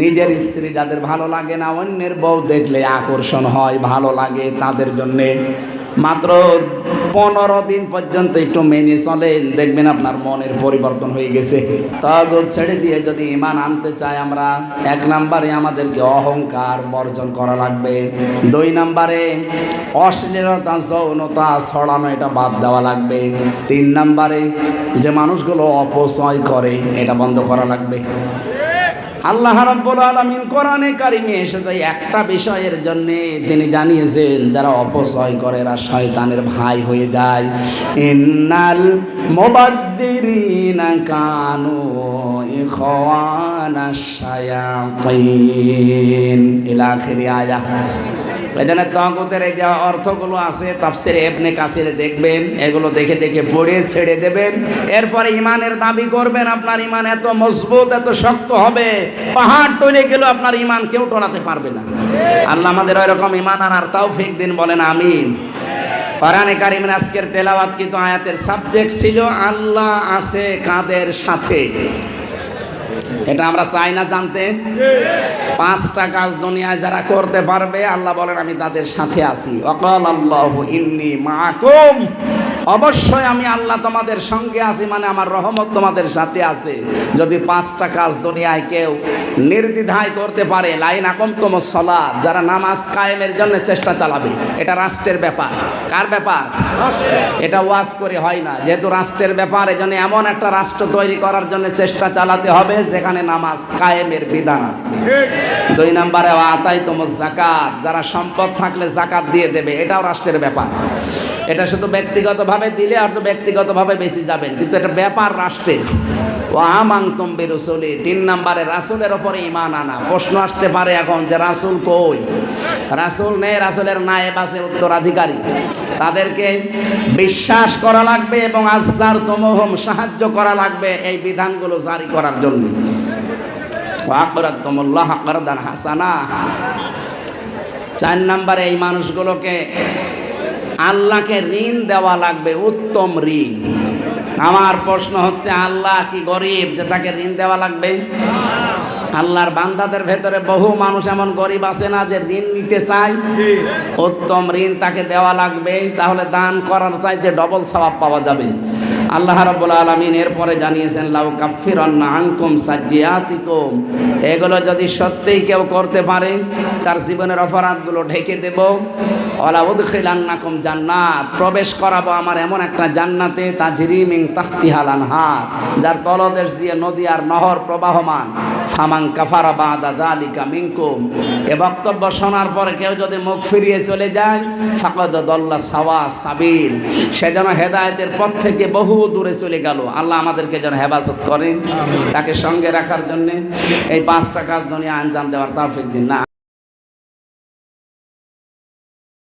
নিজের স্ত্রী যাদের ভালো লাগে না, অন্যের বউ দেখলে আকর্ষণ হয়, ভালো লাগে তাদের জন্যে। মাত্র পনেরো দিন পর্যন্ত একটু মেনে চলেন। দেখবেন আপনার মনের পরিবর্তন হয়ে গেছে। তগদ ছেড়ে দিয়ে যদি ইমান আনতে চাই আমরা, এক নম্বরে আমাদেরকে অহংকার বর্জন করা লাগবে। দুই নম্বরে অশ্লীলতা, যৌনতা ছড়ানো এটা বাদ দেওয়া লাগবে। তিন নম্বরে যে মানুষগুলো অপচয় করে, এটা বন্ধ করা লাগবে। আল্লাহ রাব্বুল আলামিন কোরআনে কারিমে এসে একটা বিষয়ের জন্য তিনি জানিয়েছেন, যারা অপচয় করে এরা শয়তানের ভাই হয়ে যায়। ইন্নাল মুবাদ্দিরিনা কানু ইখওয়ানাশ শায়াতিন। ইলা আখিরি এখানে তগতের এই যে অর্থগুলো আছে, তাফসির এবনে কাসিরে দেখবেন, এগুলো দেখে দেখে পড়ে ছেড়ে দেবেন। এরপরে ইমানের দাবি করবেন, আপনার ইমান এত মজবুত, এত শক্ত হবে, পাহাড় টলে গেলেও আপনার ইমান কেউ টলাতে পারবে না। আল্লাহ আমাদের ওইরকম ইমান আনার তৌফিক দিন, বলেন আমিন। কোরআনে কারিমের আজকের তেলাওয়াত কিন্তু আয়াতের সাবজেক্ট ছিল, আল্লাহ আছে কাদের সাথে? এটা আমরা চাই না জানতে। পাঁচটা কাজ দুনিয়ায় যারা করতে পারবে, আল্লাহ বলেন, আমি তাদের সাথে আছি। অকাল আল্লাহ ইন্নি মাকুম অবশ্যই আমি আল্লাহ তোমাদের সঙ্গে আছি মানে আমার রহমত তোমাদের সাথে আছে। যদি পাঁচটা কাজ দুনিয়ায় কেউ নির্দ্বিধায় করতে পারে লাইন আকম তোম সলাদ যারা নামাজ কায়েমের জন্য চেষ্টা চালাবে এটা রাষ্ট্রের ব্যাপার। কার ব্যাপার? এটা ওয়াজ করে হয় না। যেহেতু রাষ্ট্রের ব্যাপার এজন্য এমন একটা রাষ্ট্র তৈরি করার জন্য চেষ্টা চালাতে হবে যেখানে নামাজ কায়েমের বিধান। দুই নম্বরে আতাই তোম জাকাত যারা সম্পদ থাকলে জাকাত দিয়ে দেবে এটাও রাষ্ট্রের ব্যাপার। এটা শুধু ব্যক্তিগতভাবে দিলে আর তো ব্যক্তিগতভাবে বেশি যাবেন। কিন্তু এটা ব্যাপার রাষ্ট্রের। ও আমাং তম্বি রসুলি তিন নম্বরে রাসুলের ওপরে ইমান আনা। প্রশ্ন আসতে পারে এখন যে রাসুল কই? রাসুল নেই, রাসুলের নায়েব আছে উত্তরাধিকারী। তাদেরকে বিশ্বাস করা লাগবে এবং আজার তমহম সাহায্য করা লাগবে এই বিধানগুলো জারি করার জন্য। হাসানা। চার নম্বরে এই মানুষগুলোকে আল্লাহকে ঋণ দেওয়া লাগবে, উত্তম ঋণ। আমার প্রশ্ন হচ্ছে, আল্লাহ কি গরিব যে তাকে ঋণ দেওয়া লাগবে? আল্লাহর বান্দাদের ভেতরে বহু মানুষ এমন গরিব আছে না যে ঋণ নিতে চায়? উত্তম ঋণ তাকে দেওয়া লাগবে, তাহলে দান করার চাইতে ডবল সবাব পাওয়া যাবে। আল্লাহ রাব্বুল আলামিন এরপরে জানিয়েছেন, লাউ কাফিরান্না আনকুম সাজ্জিয়াতিকুম। এগুলো যদি সত্যিই কেউ করতে পারে, তার জীবনের অপরাধগুলো ঢেকে দেব। উদখিলান্নাকুম জান্নাত। প্রবেশ করাবো আমার এমন একটা জান্নাতে, তাজরি মিন তাহতিহাল আনহার, যার তলদেশ দিয়ে নদী আর নহর প্রবাহমান। ফামাং কাফারা বাদা দালিকা এ বক্তব্য শোনার পরে কেউ যদি মুখ ফিরিয়ে চলে যায়, ফাকদ দল্লা সাওয়া সাবিল। সে যেন হেদায়েতের পথ থেকে বহু দূরে চলে গেল। আল্লাহ আমাদেরকে যেন হেফাজত করেন। তাকে সঙ্গে রাখার জন্যে এই পাঁচটা কাজ দুনিয়া আঞ্জাম দেওয়ার তাফিক দিন। না